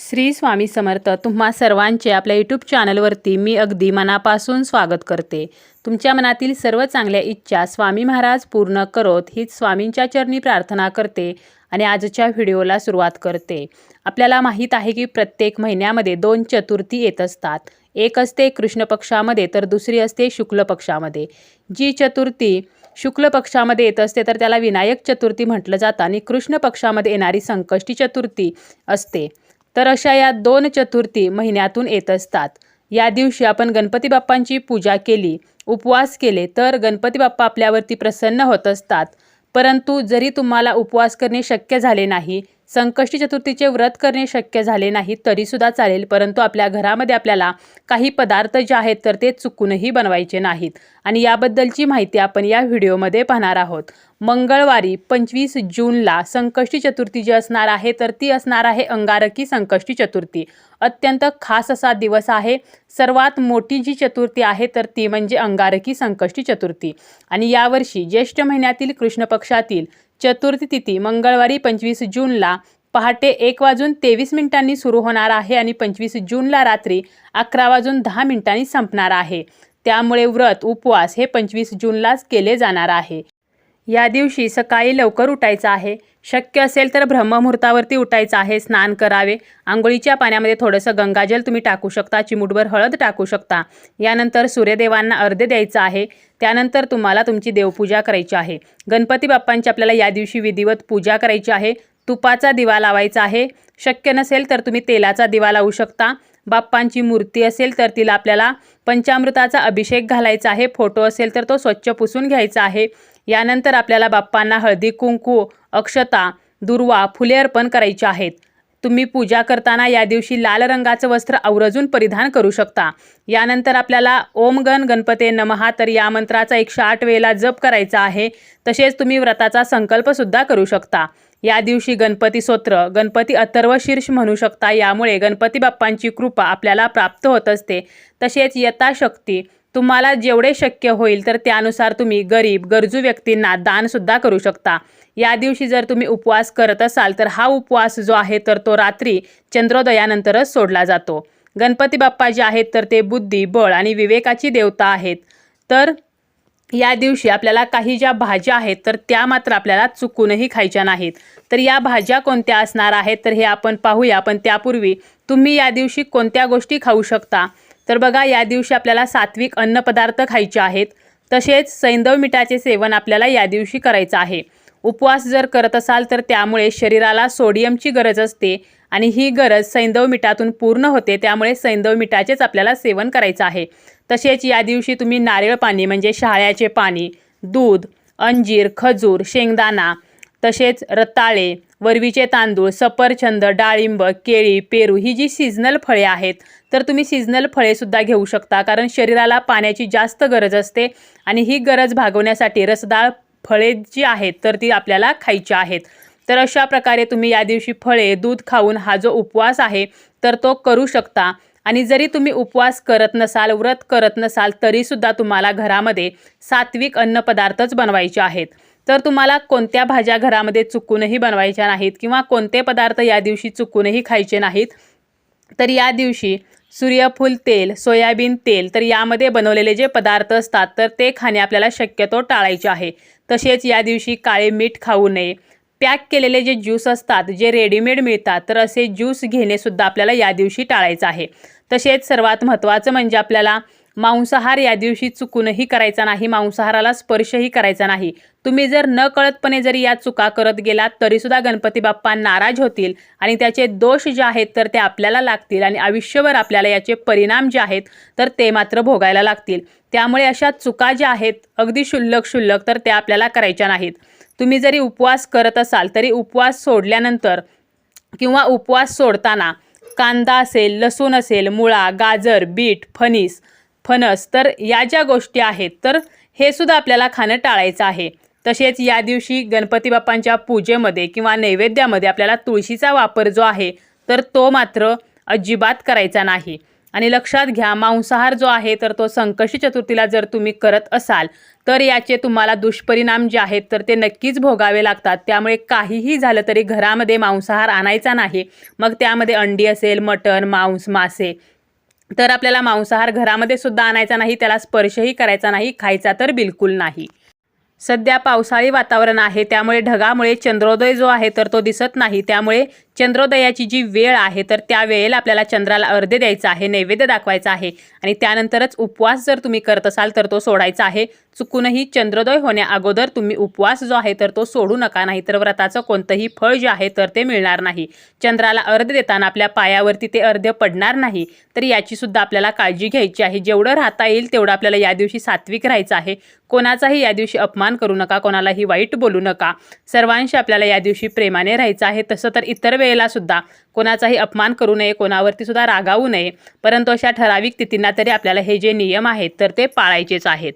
श्री स्वामी समर्थ तुम्हा सर्वांचे आपल्या यूट्यूब चॅनलवरती मी अगदी मनापासून स्वागत करते. तुमच्या मनातील सर्व चांगल्या इच्छा स्वामी महाराज पूर्ण करोत हीच स्वामींच्या चरणी प्रार्थना करते आणि आजच्या व्हिडिओला सुरुवात करते. आपल्याला माहीत आहे की प्रत्येक महिन्यामध्ये दोन चतुर्थी येत असतात. एक असते कृष्ण पक्षामध्ये तर दुसरी असते शुक्ल पक्षामध्ये. जी चतुर्थी शुक्ल पक्षामध्ये येत असते तर त्याला विनायक चतुर्थी म्हटलं जातं आणि कृष्ण पक्षामध्ये येणारी संकष्टी चतुर्थी असते. तर अशा या दोन चतुर्थी महिन्यातून येत असतात. या दिवशी आपण गणपती बाप्पांची पूजा केली उपवास केले तर गणपती बाप्पा आपल्यावरती प्रसन्न होत असतात. परंतु जरी तुम्हाला उपवास करणे शक्य झाले नाही संकष्टी चतुर्थीचे व्रत करणे शक्य झाले नाही तरीसुद्धा चालेल. परंतु आपल्या घरामध्ये आपल्याला काही पदार्थ जे आहेत तर ते चुकूनही बनवायचे नाहीत. आणि याबद्दलची माहिती आपण या व्हिडिओमध्ये पाहणार आहोत. मंगळवारी पंचवीस जूनला संकष्टी चतुर्थी जी असणार आहे तर ती असणार आहे अंगारकी संकष्टी चतुर्थी. अत्यंत खास असा दिवस आहे. सर्वात मोठी जी चतुर्थी आहे तर ती म्हणजे अंगारकी संकष्टी चतुर्थी. आणि यावर्षी ज्येष्ठ महिन्यातील कृष्ण पक्षातील चतुर्थी तिथी मंगळवारी पंचवीस जूनला पहाटे एक वाजून तेवीस मिनिटांनी सुरू होणार आहे आणि पंचवीस जूनला रात्री अकरा वाजून दहा मिनिटांनी संपणार आहे. त्यामुळे व्रत उपवास हे पंचवीस जूनलाच केले जाणार आहे. या दिवशी सकाळी लवकर उठायचं आहे. शक्य असेल तर ब्रह्ममुहूर्तावरती उठायचं आहे. स्नान करावे. आंघोळीच्या पाण्यामध्ये थोडंसं गंगाजल तुम्ही टाकू शकता. चिमुटभर हळद टाकू शकता. यानंतर सूर्यदेवांना अर्धे द्यायचं आहे. त्यानंतर तुम्हाला तुमची देवपूजा करायची आहे. गणपती बाप्पांची आपल्याला या दिवशी विधिवत पूजा करायची आहे. तुपाचा दिवा लावायचा आहे. शक्य नसेल तर तुम्ही तेलाचा दिवा लावू शकता. बाप्पांची मूर्ती असेल तर तिला आपल्याला पंचामृताचा अभिषेक घालायचा आहे. फोटो असेल तर तो स्वच्छ पुसून घ्यायचा आहे. यानंतर आपल्याला बाप्पांना हळदी कुंकू अक्षता दुर्वा फुले अर्पण करायची आहेत. तुम्ही पूजा करताना या दिवशी लाल रंगाचं वस्त्र आवरजून परिधान करू शकता. यानंतर आपल्याला ओम गण गणपते नमहा तर या मंत्राचा एकशे आठ वेळेला जप करायचा आहे. तसेच तुम्ही व्रताचा संकल्पसुद्धा करू शकता. या दिवशी गणपती स्तोत्र गणपती अथर्व शीर्ष म्हणू शकता. यामुळे गणपती बाप्पांची कृपा आपल्याला प्राप्त होत असते. तसेच यथाशक्ती तुम्हाला जेवढे शक्य होईल तर त्यानुसार तुम्ही गरीब गरजू व्यक्तींना दानसुद्धा करू शकता. या दिवशी जर तुम्ही उपवास करत असाल तर हा उपवास जो आहे तर तो रात्री चंद्रोदयानंतरच सोडला जातो. गणपती बाप्पा जे आहेत तर ते बुद्धी बळ आणि विवेकाची देवता आहेत. तर या दिवशी आपल्याला काही ज्या भाज्या आहेत तर त्या मात्र आपल्याला चुकूनही खायच्या नाहीत. तर या भाज्या कोणत्या असणार आहेत तर हे आपण पाहूया. पण त्यापूर्वी तुम्ही या दिवशी कोणत्या गोष्टी खाऊ शकता? तर बघा या दिवशी आपल्याला सात्विक अन्नपदार्थ खायचे आहेत. तसेच सैंदव मिठाचे सेवन आपल्याला या दिवशी करायचं आहे. उपवास जर करत असाल तर त्यामुळे शरीराला सोडियमची गरज असते आणि ही गरज सैंदव मिठातून पूर्ण होते त्यामुळे सैंदव मिठाचेच आपल्याला सेवन करायचं आहे. तसेच या दिवशी तुम्ही नारळ पाणी म्हणजे शहाळ्याचे पाणी दूध अंजीर खजूर शेंगदाणा तसेच रताळे वरवीचे तांदूळ सफरचंद डाळिंब केळी पेरू ही जी सीझनल फळे आहेत तर तुम्ही सीझनल फळेसुद्धा घेऊ शकता कारण शरीराला पाण्याची जास्त गरज असते आणि ही गरज भागवण्यासाठी रसदाळ फळे जी आहेत तर ती आपल्याला खायची आहेत. तर अशा प्रकारे तुम्ही या दिवशी फळे दूध खाऊन हा जो उपवास आहे तर तो करू शकता. आणि जरी तुम्ही उपवास करत नसाल व्रत करत नसाल तरीसुद्धा तुम्हाला घरामध्ये सात्विक अन्नपदार्थच बनवायचे आहेत. तर तुम्हाला कोणत्या भाज्या घरामध्ये चुकूनही बनवायच्या नाहीत किंवा कोणते पदार्थ या दिवशी चुकूनही खायचे नाहीत? तर या दिवशी सूर्यफूल तेल सोयाबीन तेल तर यामध्ये बनवलेले जे पदार्थ असतात तर ते खाणे आपल्याला शक्यतो टाळायचे आहे. तसेच या दिवशी काळे मीठ खाऊ नये. पॅक केलेले जे ज्यूस असतात जे रेडीमेड मिळतात तर असे ज्यूस घेणेसुद्धा आपल्याला या दिवशी टाळायचं आहे. तसेच सर्वात महत्त्वाचं म्हणजे आपल्याला मांसाहार या दिवशी चुकूनही करायचा नाही मांसाहाराला स्पर्शही करायचा नाही. तुम्ही जर न कळतपणे जरी या चुका करत गेलात तरीसुद्धा गणपती बाप्पा नाराज होतील आणि त्याचे दोष जे आहेत तर ते आपल्याला लागतील आणि आयुष्यभर आपल्याला याचे परिणाम जे आहेत तर ते मात्र भोगायला लागतील. त्यामुळे अशा चुका ज्या आहेत अगदी क्षुल्लक क्षुल्लक तर त्या आपल्याला करायच्या नाहीत. तुम्ही जरी उपवास करत असाल तरी उपवास सोडल्यानंतर किंवा उपवास सोडताना कांदा असेल लसूण असेल मुळा गाजर बीट फणीस फणस. तर या ज्या गोष्टी आहेत तर हे सुद्धा आपल्याला खाणं टाळायचं आहे. तसेच या दिवशी गणपती बाप्पांच्या पूजेमध्ये किंवा नैवेद्यामध्ये आपल्याला तुळशीचा वापर जो आहे तर तो मात्र अजिबात करायचा नाही. आणि लक्षात घ्या मांसाहार जो आहे तर तो संकष्टी चतुर्थीला जर तुम्ही करत असाल तर याचे तुम्हाला दुष्परिणाम जे आहेत तर ते नक्कीच भोगावे लागतात. त्यामुळे काहीही झालं तरी घरामध्ये मांसाहार आणायचा नाही. मग त्यामध्ये अंडी असेल मटण मांस मासे तर आपल्याला मांसाहार घरामध्ये सुद्धा आणायचा नाही त्याला स्पर्शही करायचा नाही खायचा तर बिलकुल नाही. सध्या पावसाळी वातावरण आहे त्यामुळे ढगामुळे चंद्रोदय जो आहे तर तो दिसत नाही त्यामुळे चंद्रोदयाची जी वेळ आहे तर त्या वेळेला आपल्याला चंद्राला अर्धे द्यायचा आहे नैवेद्य दाखवायचा आहे. आणि त्यानंतरच उपवास जर तुम्ही करत असाल तर तो सोडायचा आहे. चुकूनही चंद्रोदय होण्या अगोदर तुम्ही उपवास जो आहे तर तो सोडू नका नाही तर व्रताचं कोणतंही फळ जे आहे तर ते मिळणार नाही. चंद्राला अर्ध देताना आपल्या पायावरती ते अर्ध पडणार नाही तर याची सुद्धा आपल्याला काळजी घ्यायची आहे. जेवढं राहता येईल तेवढं आपल्याला या दिवशी सात्विक राहायचं आहे. कोणाचाही या दिवशी अपमान करू नका कोणालाही वाईट बोलू नका. सर्वांशी आपल्याला या दिवशी प्रेमाने राहायचं आहे. तसं तर इतर वेळेला सुद्धा कोणाचाही अपमान करू नये कोणावरती सुद्धा रागावू नये. परंतु अशा ठराविक तिथींना तरी आपल्याला हे जे नियम आहेत तर ते पाळायचेच आहेत.